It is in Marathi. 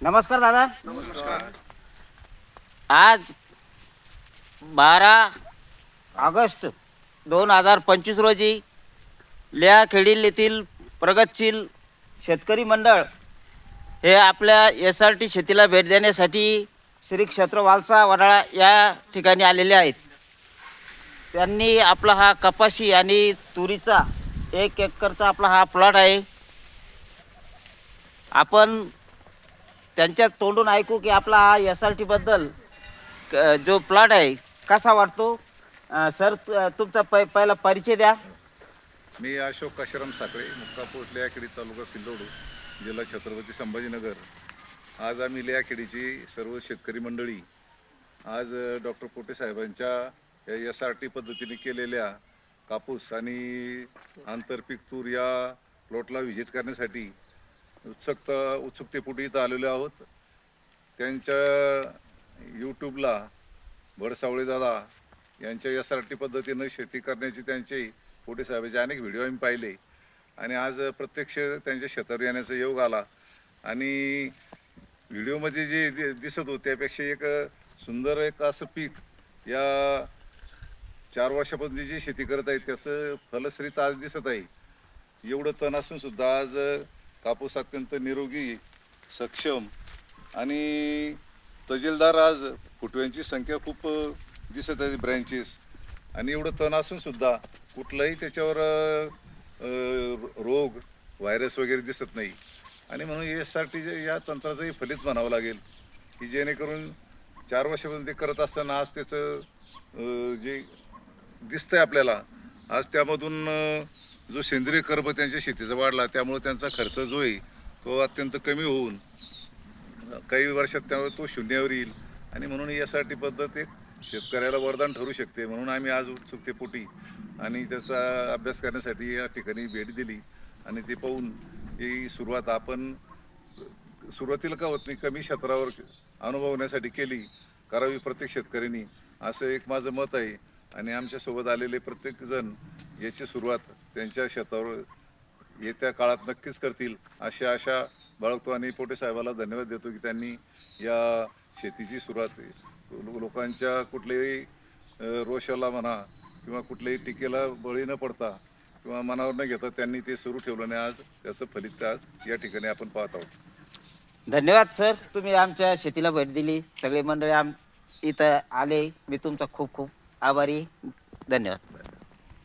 नमस्कार दादा. आज बारा ऑगस्ट. दोन हजार पंचवीस रोजी लेहा खेडील येथील प्रगतशील शेतकरी मंडळ हे आपल्या एस आर टी शेतीला भेट देण्यासाठी श्री क्षेत्र वालसा वडाळा या ठिकाणी आलेले आहेत. त्यांनी आपला हा कपाशी आणि तुरीचा एक एकरचा आपला हा प्लॉट आहे. आपण त्यांच्या तोंडून ऐकू की आपला हा एस आर टीबद्दल क- जो प्लॉट आहे कसा वाटतो? अं, सर तु- तुमचा पै पहिला परिचय द्या. मी अशोक काशीराम साखळे मुक्का लेयाखेडी तालुका सिल्लोड जिल्हा छत्रपती संभाजीनगर. आज आम्ही लेयाखेडीची सर्व शेतकरी मंडळी आज डॉक्टर पोटे साहेबांच्या या एस आर टी पद्धतीने केलेल्या कापूस आणि आंतरपीक तूर या प्लॉटला व्हिजिट करण्यासाठी उत्सुकता उत्सुकतेपोटी इथं आलेलो आहोत. त्यांच्या यूट्यूबला भडसावळे दादा यांच्या एस आर टी पद्धतीनं शेती करण्याची त्यांचे पोटे साहेबाचे अनेक व्हिडिओ आम्ही पाहिले. आणि आज प्रत्यक्ष त्यांच्या शेतावर येण्याचा योग आला. आणि व्हिडिओमध्ये जे दि- दिसत होते त्यापेक्षा एक सुंदर एक असं पीक या चार वर्षापासून जी शेती करत आहेत त्याचं फलश्रीत आज दिसत आहे. एवढं तण असून सुद्धा आज कापूस अत्यंत निरोगी सक्षम आणि तजेलदार आज फुटव्यांची संख्या खूप दिसत आहे ब्रँचेस आणि एवढं तण असूनसुद्धा कुठलाही त्याच्यावर रोग व्हायरस वगैरे दिसत नाही. आणि म्हणून यासाठी जे या तंत्राचंही फलित म्हणावं लागेल की जेणेकरून चार वर्षापासून ते करत असताना आज त्याचं जे दिसतंय आपल्याला आज त्यामधून जो सेंद्रिय कर्ब त्यांच्या शेतीचा वाढला त्यामुळे त्यांचा खर्च जो आहे तो अत्यंत कमी होऊन काही वर्षात त्यावर तो शून्यावर येईल. आणि म्हणून यासाठी पद्धत एक शेतकऱ्याला वरदान ठरू शकते. म्हणून आम्ही आज उत्सुकतेपोटी आणि त्याचा अभ्यास करण्यासाठी या ठिकाणी भेट दिली. आणि ते पाहून ही सुरुवात आपण सुरुवातीला का होत नाही कमी क्षेत्रावर अनुभवण्यासाठी केली. करावी प्रत्येक शेतकऱ्यांनी असं एक माझं मत आहे आणि आमच्यासोबत आलेले प्रत्येकजण याची सुरुवात त्यांच्या शेतावर येत्या काळात नक्कीच करतील. अशा आशा बाळगतो आणि पोटे साहेबाला धन्यवाद देतो की त्यांनी या शेतीची सुरुवात लोकांच्या कुठल्याही रोषाला म्हणा किंवा कुठल्याही टीकेला बळी न पडता किंवा मनावर न घेता त्यांनी ते सुरू ठेवलं आणि आज त्याचं फलित आज या ठिकाणी आपण पाहत आहोत. धन्यवाद सर. तुम्ही आमच्या शेतीला भेट दिली. सगळे मंडळी आम इथं आले. मी तुमचा खूप खूप आभारी. धन्यवाद.